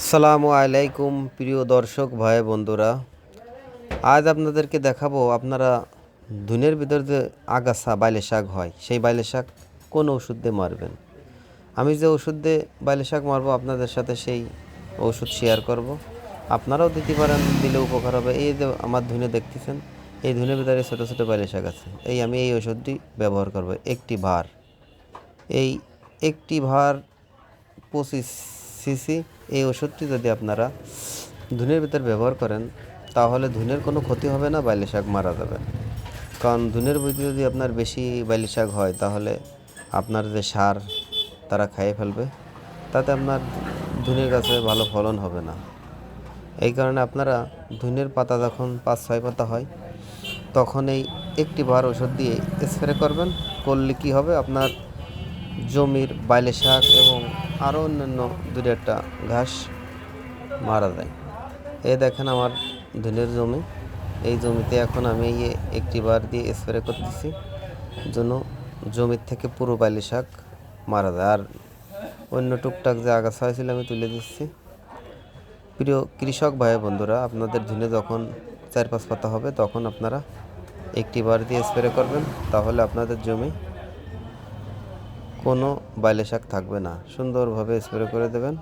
আসসালামু আলাইকুম, প্রিয় দর্শক, ভাই, বন্ধুরা। আজ আপনাদেরকে দেখাবো আপনারা ধুনের ভিতর যে আগাছা, বাইলে শাক হয়, সেই বাইলে শাক কোন ওষুধ দিয়ে মারবেন? আমি যে ওষুধ দিয়ে বাইলে শাক মারবো, আপনাদের সাথে সেই ওষুধ শেয়ার করব। আপনারাও দিতে পারেন, দিলে উপকার হবে। এই যে আমার ধুনে দেখতেছেন, এই ধুনের ভিতরে ছোটো ছোটো বাইলে শাক আছে। এই আমি এই ওষুধটি ব্যবহার করব একটি ভার এই একটি ভার পঁচিশ সিসি, এই ওষুধটি যদি আপনারা ধুনের ভিতর ব্যবহার করেন, তাহলে ধুনের কোনো ক্ষতি হবে না বাইলে শাক মারা যাবে। কারণ ধুনের ভিতরে যদি আপনার বেশি বাইলে শাক হয়, তাহলে আপনার যে সার তারা খাইয়ে ফেলবে, তাতে আপনার ধুনের গাছে ভালো ফলন হবে না। এই কারণে আপনারা ধুনের পাতা যখন পাঁচ, ছয় পাতা হয়, তখন এই একটি বার ওষুধ দিয়ে স্প্রে করবেন, করলে কি হবে? আপনার জমির বাইলে শাক এবং আরও অন্যান্য দূরে একটা ঘাস মারা যায়। এ দেখেন আমার ধানের জমি। এই জমিতে এখন আমি একটি বার দিয়ে স্প্রে করতেছি জন্য জমির থেকে পুরো বাইলে শাক মারা যায়। আর অন্য টুকটাক যে আগাছা হয়েছিল আমি তুলে দিচ্ছি। প্রিয় কৃষক ভাই বন্ধুরা, আপনাদের ধানে যখন চার পাঁচ পাতা হবে, তখন আপনারা একটি বার দিয়ে স্প্রে করবেন, তাহলে আপনাদের জমি কোনো বাইলে শাক থাকবে না। সুন্দরভাবে স্প্রে করে দেবেন।